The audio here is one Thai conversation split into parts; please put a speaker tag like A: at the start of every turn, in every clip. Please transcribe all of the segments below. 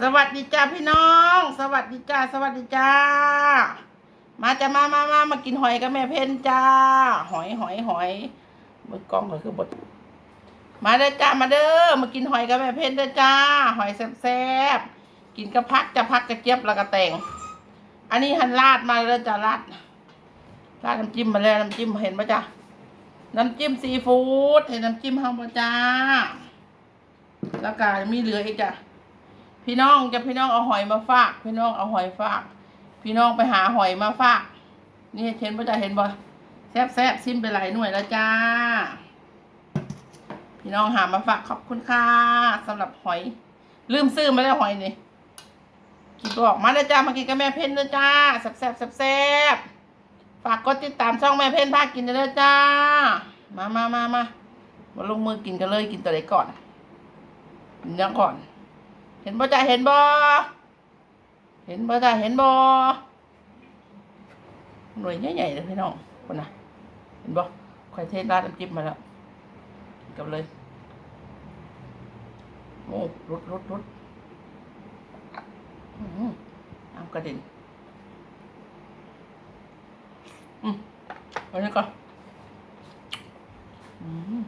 A: สวัสดีจ้าพี่น้อง สวัสดีจ้าสวัสดีจ้า มาจะมามามามากินหอยกับแม่เพนจ้า หอยหอยหอยมือกล้องก็คือบดมาเด้อจ้ามาเด้อมากินหอยกับแม่เพนเด้อจ้า หอยแซ่บๆกินกระพักจะพักกระเจี๊ยบแล้วก็แต่งอันนี้หันราดมาแล้วจ้าราดราดน้ำจิ้มมาแล้วน้ำจิ้มเห็นปะจ้าน้ำจิ้มซีฟู้ดเห็นน้ำจิ้มห้องปะจ้าแล้วก็มีเหลืออีกจ้ะ พี่น้องจะพี่น้องเอาหอยมาฝาก พี่น้องเอาหอยฝาก พี่น้องไปหาหอยมาฝาก นี่เห็นป่ะจะเห็นบ่แซ่บแซ่บๆซิมไปหลายหน่วยแล้วจ้า พี่น้องหามาฝากขอบคุณค่ะสำหรับหอย ลืมซื้อมาแล้วหอยนี่คิดบอกมาเลยจ้ามากินกับแม่เพ่นเลยจ้าแซ่บแซ่บแซ่บแซบฝากกดติดตามช่องแม่เพ่นพากินเลยจ้า มามามามามาลงมือกินกันเลยกินตัวไหนก่อนกินยังก่อน ห็นบ่จ้าเห็นบ่เห็นบ่จ้าเห็นบ่หน่วยใหญ่ๆเลยพี่น้องคนน่ะ เห็นบ่ค่อยเทศราดน้ำจิ้มมาแล้วกับเลยโอ้รดรดรดอืมน้ำกระเด็นอืมเอานี้ก่อนอืม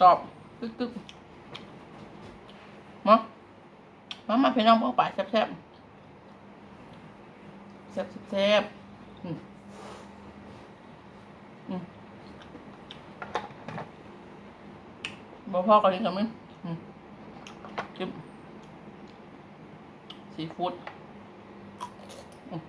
A: กรอบกึกกึกมามามาพี่น้องพวกป่าแซ่บแซ่บแซ่บแซ่บอืมอืมบ่พ่อกันนี่กันมั้ยอืมจิ้มซีฟู้ดอืม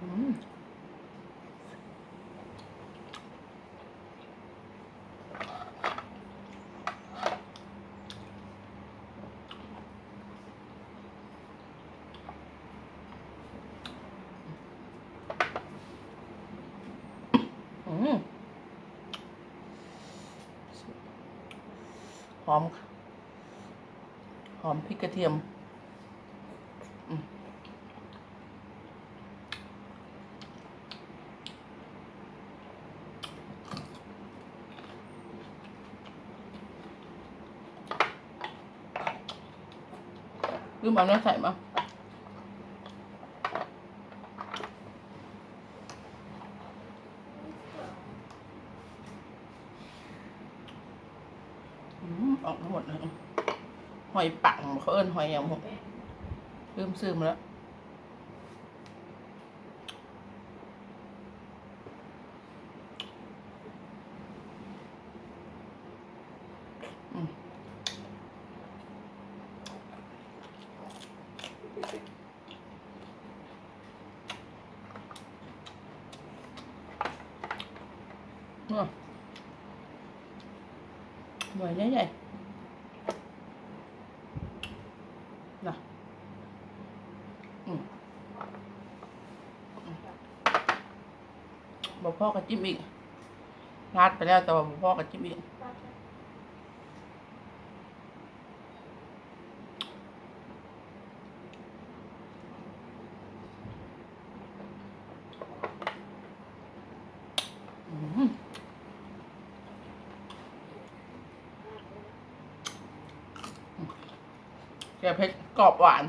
A: อืมอืม หอม หอมพริกกระเทียมอืมลืมเอาเนื้อใส่มาอืมออกมา หมดเลยหอยปังเขาเอิ้นหอยอย่างหมดลืมซื้อมาแล้วอืมหน่วยใหญ่ๆนะอืม บอกพ่อกับจิ้มอีกราดไปแล้วแต่ว่าบอกพ่อกับจิ้มอีกแกงเผ็ดกรอบหวาน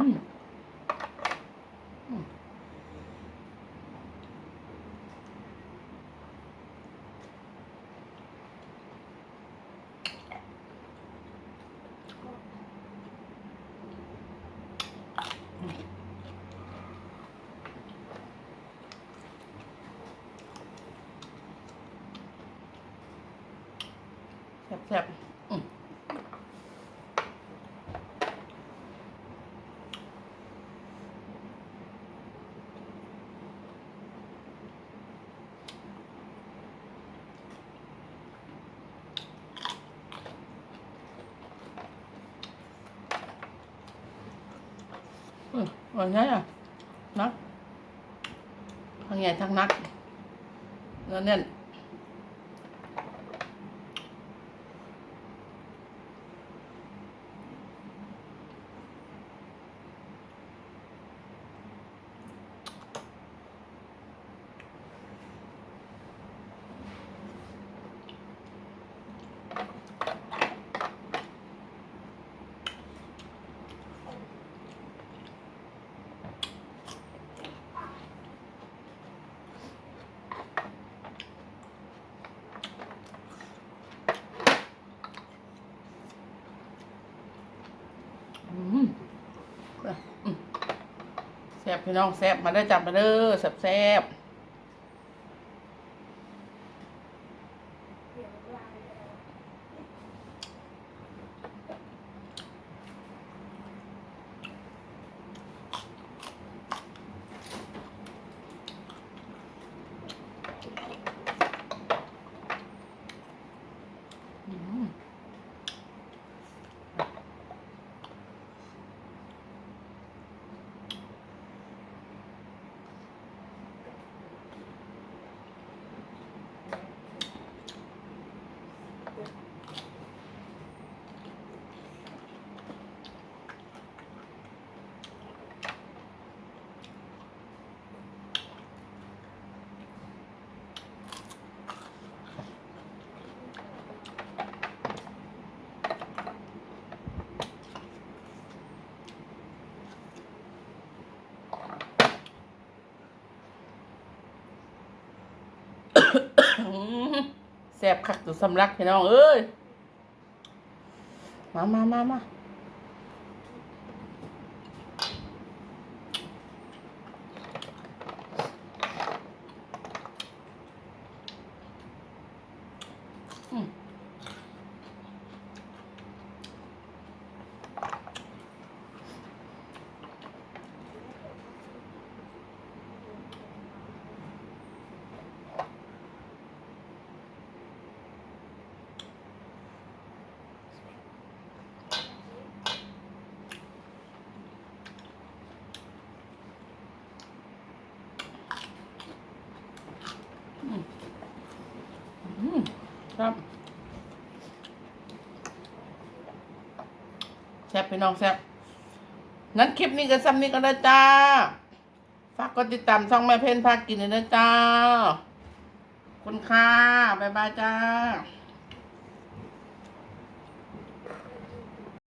A: อืม แซ่บอืมอืมว่าไงอะนักทั้งใหญ่ทั้งนักเนื้อแน่น อืมอืมแซ่บ พี่น้องแซบมาได้จับมาเด้อแซบแซ่บอืม อื้อแซ่ บคักตุสำลักพี่น้องเอ้ย มามามามา ครับแซ่บพี่น้องแซ่บนั้นคลิปนี้ก็ซ้ำนี้ก็ได้จ้า ฝากกดติดตามช่องแม่เพนพากินเลยนะจ้า คุณค่ะ บ๊ายบายจ้า